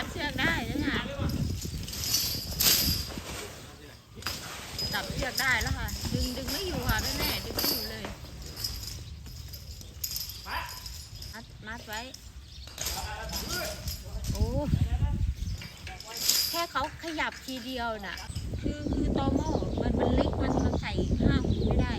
จับเชือกได้แล้วค่ะจับเชือกได้แล้วค่ะ ดึงดึงไม่อยู่ค่ะแม่ๆดึงไม่อยู่เลยมัดมัดไว้ โอ้แค่เขาขยับทีเดียวน่ะ คือคือตอหม้อมันมันเล็กมันมันใส่ห้าหูไม่ได้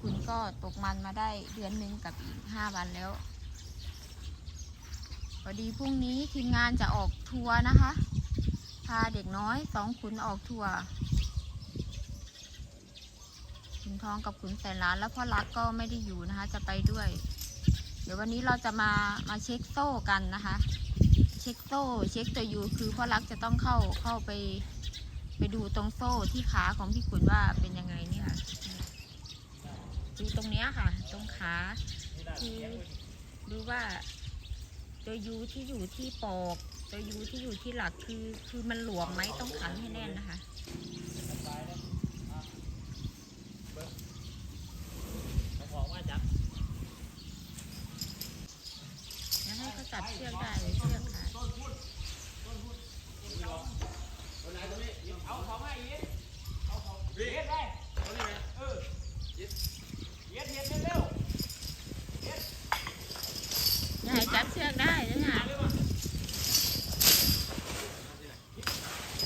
คุณก็ตกมันมาได้เดือนหนึ่งกับอีก5วันแล้วพอดีพรุ่งนี้ทีมงานจะออกทัวร์นะคะ พาเด็กน้อยสองขุนออกทัวร์ขุนทองกับขุนแสนล้านแล้วพ่อรักก็ไม่ได้อยู่นะคะ จะไปด้วย เดี๋ยววันนี้เราจะมามาเช็คโซ่กันนะคะ เช็คโซ่เช็คตัวยูคือพ่อรักจะต้องเข้าเข้าไป ไปดูตรงโซ่ที่ขาของพี่ขุนว่าเป็นยังไงเนี่ย ดูตรงเนี้ยค่ะ ตรงขาคือดูว่า ตัวยูที่อยู่ที่ปอกตัวยูที่อยู่ที่หลักคือ คือมันหลวมไหมต้องขันให้แน่นนะคะยากให้เขาจับเชือกได้หรือเชือกขาดยายจับเชือกได้แล้วค่ะ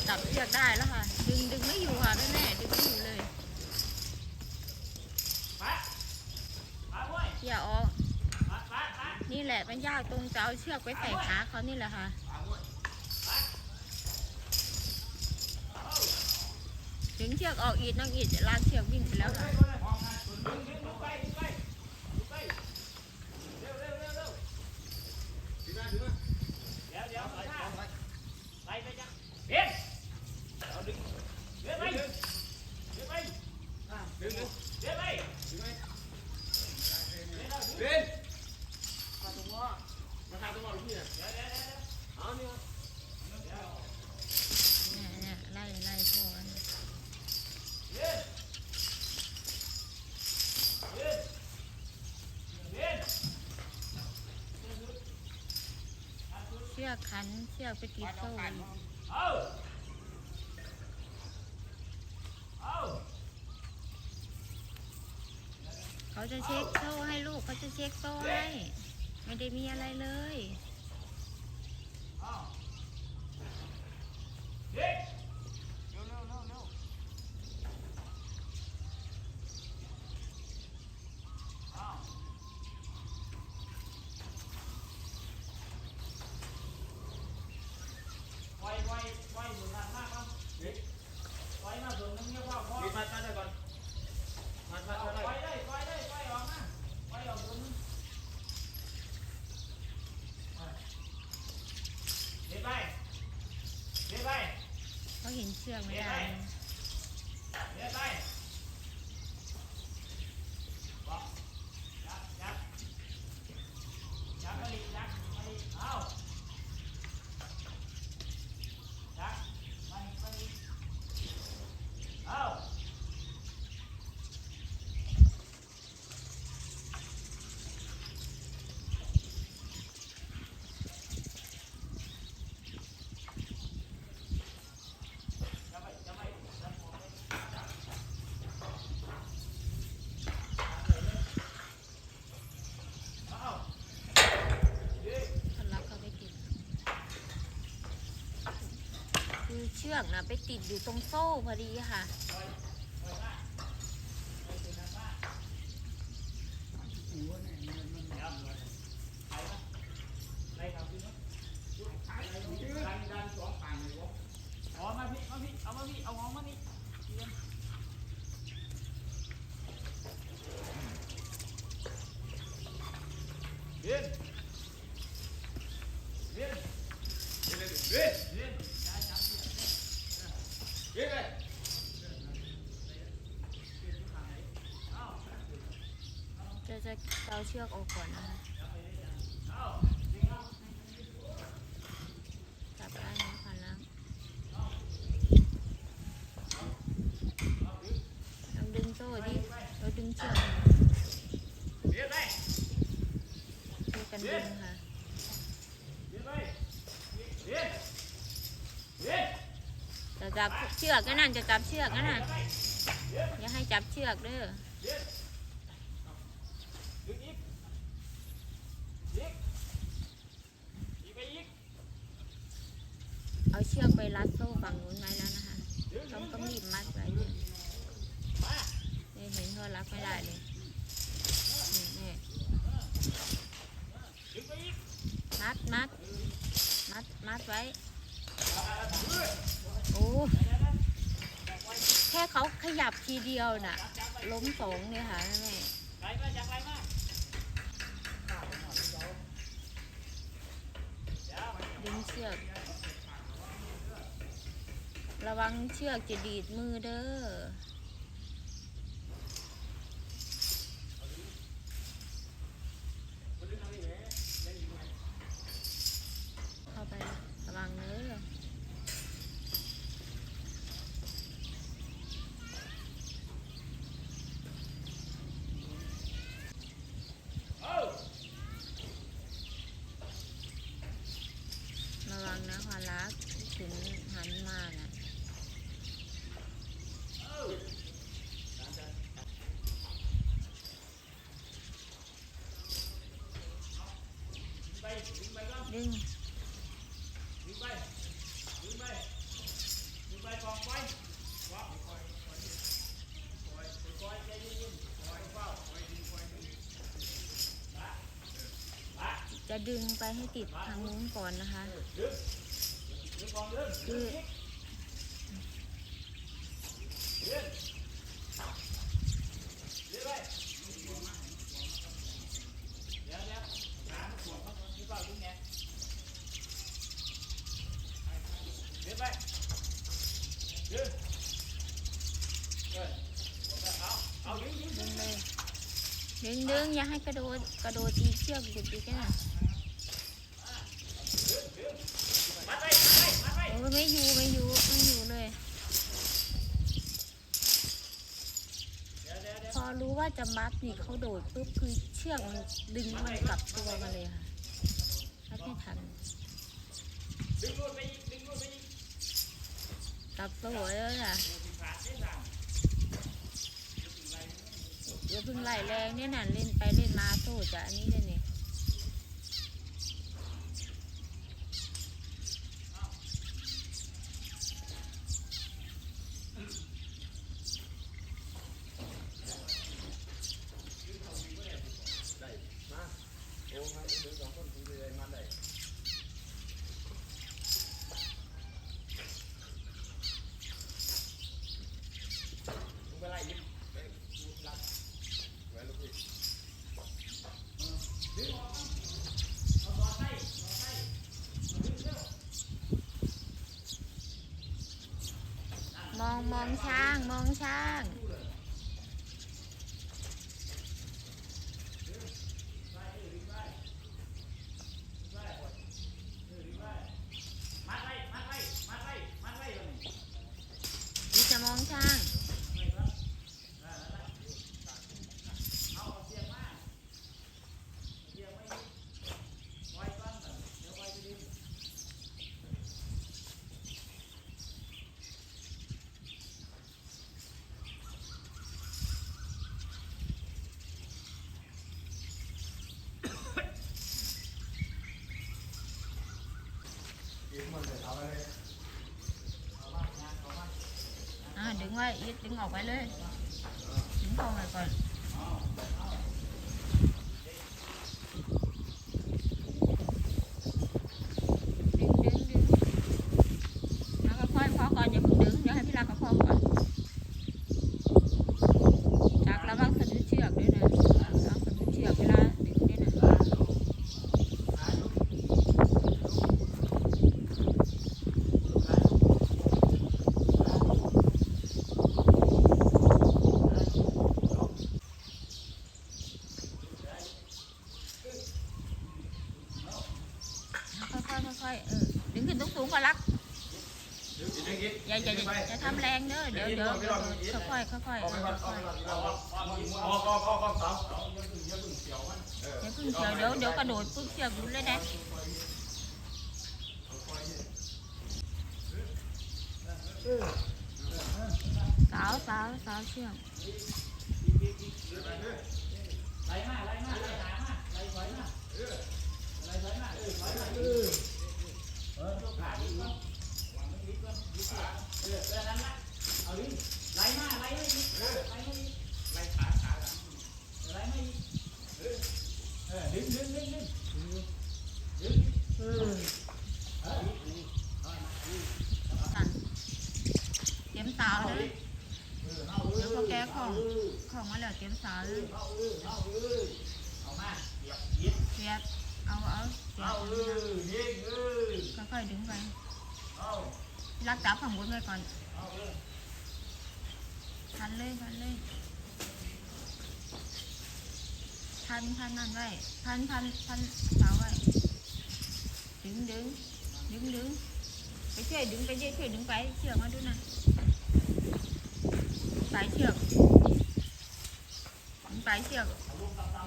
จับเชือกได้แล้วค่ะ ดึงดึงไม่อยู่ค่ะแม่ๆดึงไม่อยู่เลยเขี่ยออก นี่แหละมันยากตรงจะ เอาเชือกไว้ใส่ขาเขานี่แหละค่ะ ถึงเชือกออกอีดน้องอีดจะลากเชือกวิ่งไปแล้วค่ะ เนี่ยเนี่ยไล่ไล่พ่อกันเชือก ขันเชือกไปติดโซ่อีกเขาจะเช็คโซ่ให้ลูกเขาจะเช็คโซ่ให้ ไม่ได้มีอะไรเลย เขาเห็นเชือกไม่ได้ คนรับเขาไปติด คือ เชือกนะไปติดอยู่ตรงโซ่พอดีค่ะ เอามาพี่เอามาพี่เอามาพี่เอาของมานี่ เอะค่ะจะจับเชือกก็นั่นจะจับเชือกก็นั่นอย่าให้จับเชือกเด้อ แค่เขาขยับทีเดียวน่ะ ล้มสองเลยค่ะแม่ดึงเชือก ระวังเชือกจะดีดมือเด้อ ดึงไปให้ติดทางนู้นก่อนนะคะ คือดึงดึงอย่าให้กระโดดกระโดดตีเชือกหลุดอีหน ไม่อยู่ไม่อยู่ไม่อยู่เลย พอรู้ว่าจะมัดนี่เขาโดดปุ๊บคือเชือกมันดึงมันกลับตัวมาเลยค่ะมัดไม่ทันกลับตัวเลยอะอย่าเพิ่งไหลแรงเนี่ยน่ะเล่นไปเล่นมาสู้จะอันนี้เลเนี่ย องช้างมองช้าง ngay ít tiếng ngọc ấy lên. Chúng con này còn ทำแรงเด้อเดี๋ยวเดี๋ยวเดี๋ยวค่อยๆค่อยๆออกไปก่อนอค่อยๆเสาอย่าพึ่งอย่าพึ่งเสียวมันเดี๋ยวพึ่งเดี๋ยวเดี๋ยวเดี๋ยวกระโดดปุ๊บเชือกหลุดเลยนะสาวสาวสาวเชือก เออเออนั่นละเอาดิไล่มาไล่มาอีไล่มาอีไล่ขาขาหลังไล่มาอีเออเออดึงดึงดึงดึงดึงเออเออสั่นเตรียมสาวเลยเดี๋ยวพอแกของ ของมาแล้วเตรียมสาวเลยเอาเออเอาเออเอาเหยียบเหยียบเสียบเอาเอาเสียบค่อยๆดึงไปเอา รักจับฝั่งบนไว้ก่อนเอาเออพันเลยพันเลยพันพันนั่นไว้พันพันพันสาวไว้ดึงดึงดึงดึงไปช่วยดึงไปช่วยช่วยดึงไปเชือกมาดูนะสายเชือกดึงไปเชือก เอาลูกตำตำ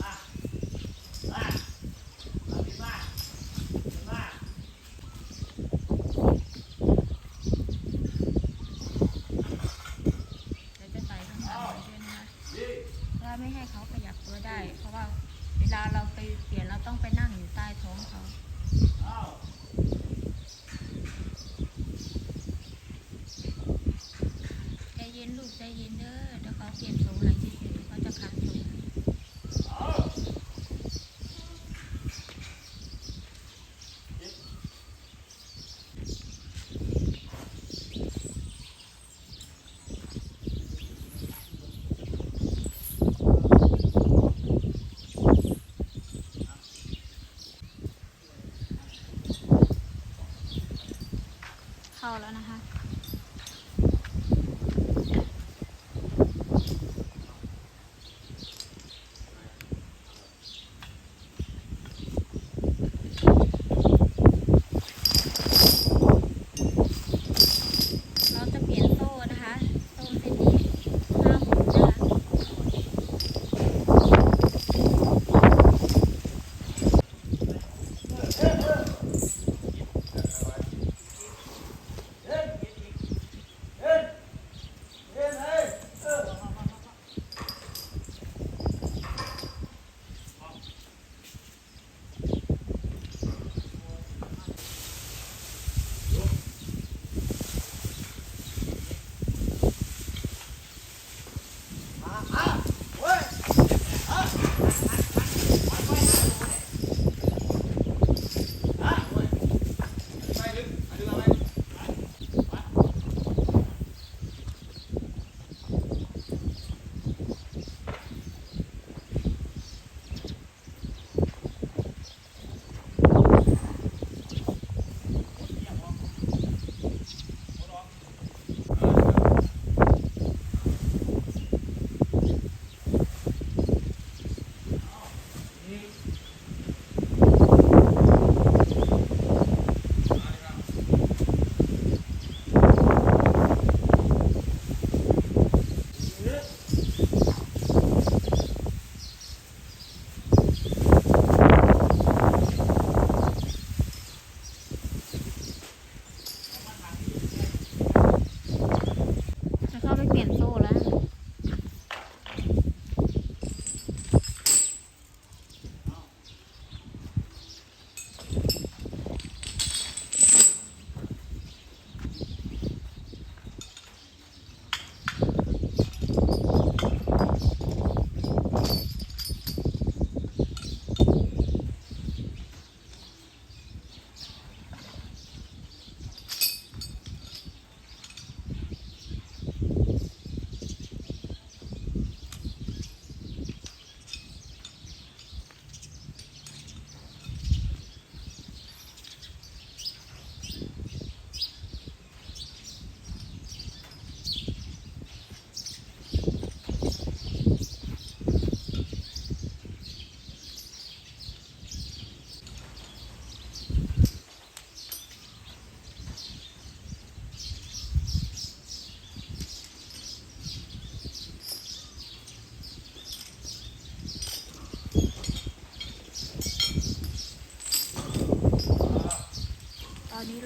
มามาเอาดิมามา เดี๋ยวจะใส่ข้างหลังไว้ด้วยนะคะ ดิ เพื่อไม่ให้เขาขยับตัวได้ เพราะว่าเวลาเราไปเปลี่ยนเราต้องไปนั่งอยู่ใต้ท้องเขาเอาใจเย็นลูกใจเย็นเด้อเดี๋ยวเขาเปลี่ยนทรงอะไรเฉยๆเขาจะขาดทรง เอา เข้าแล้วนะคะ เราจะเปลี่ยนโซ่นะคะ โซ่เส้นนี้ห้ามหมุนนะคะ เดินเดินเดินเลยเออ ไป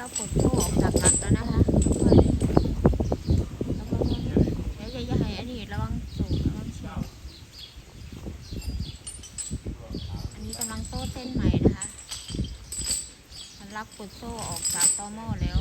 เราผลก็ออกจากหลักแล้วนะคะแล้วก็ดยให้อันนี้ระวังสูงระวังเฉียอันนี้กำลังโซ่เส้นใหม่นะคะมันลักผลโซ่ออกจากตอหม้อแล้ว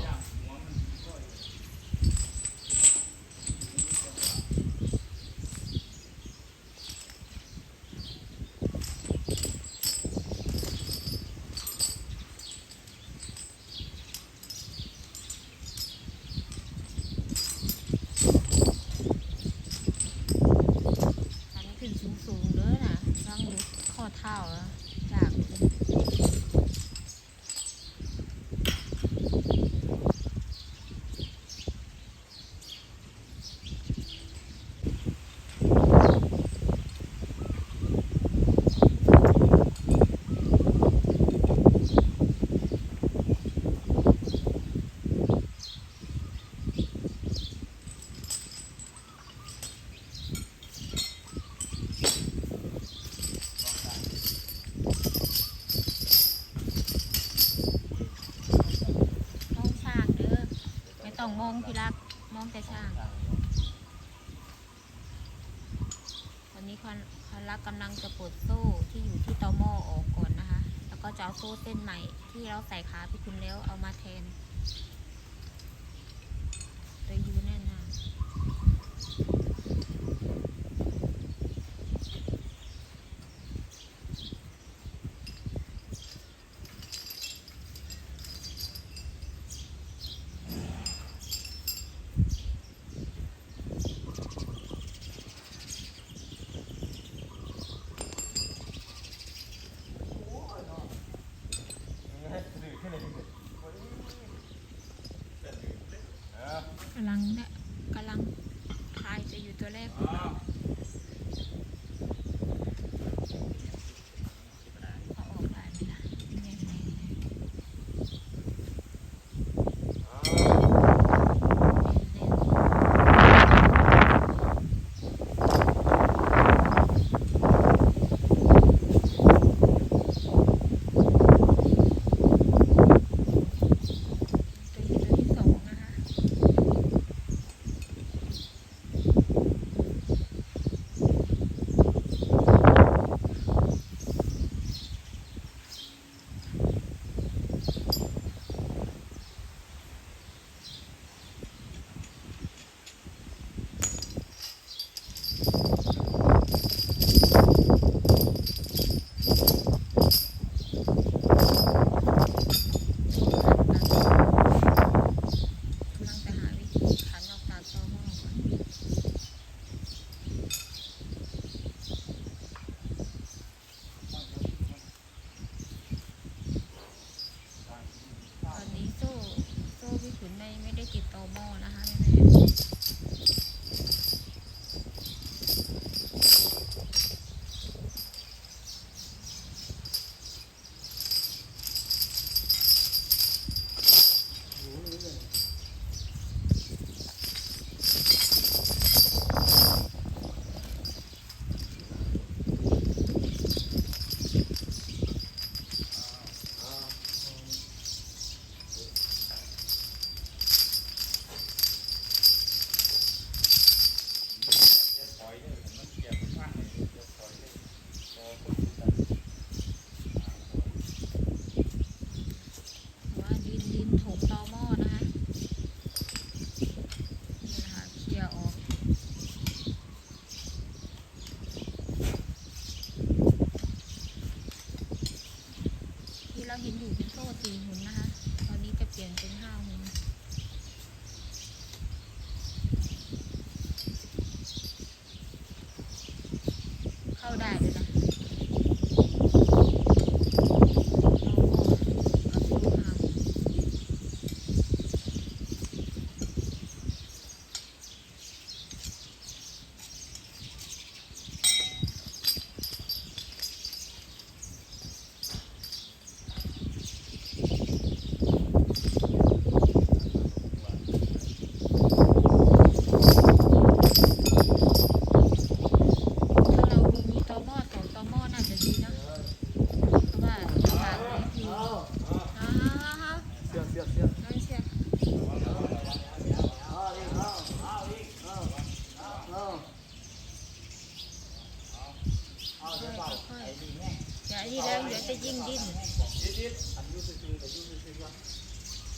าคู่เส้นใหม่ที่เราใส่ขาพิคุณแล้วเอามาแทน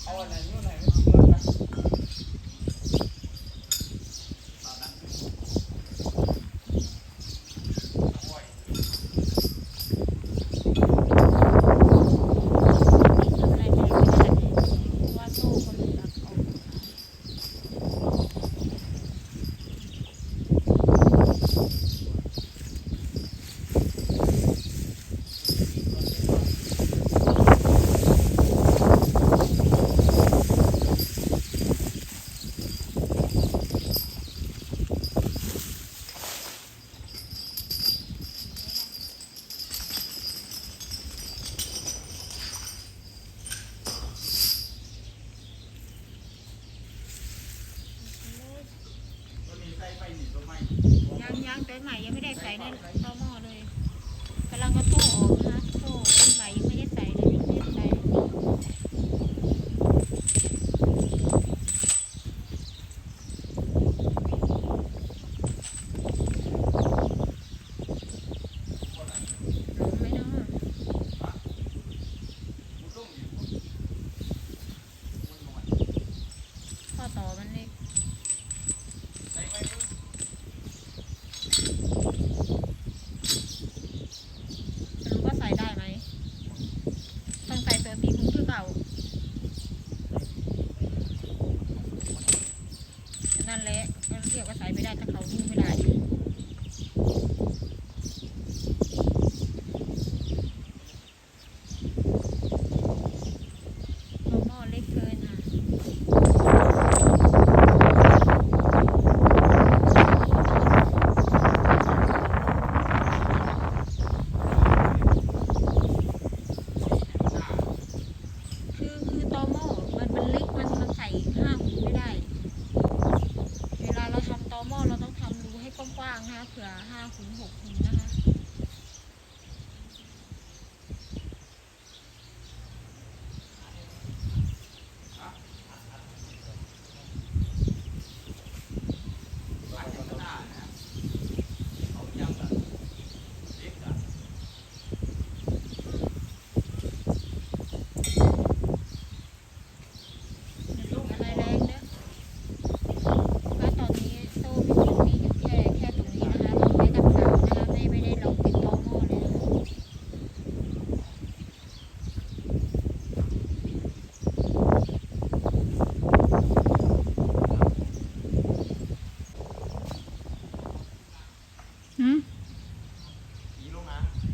เอาอันไหนนู่นไหน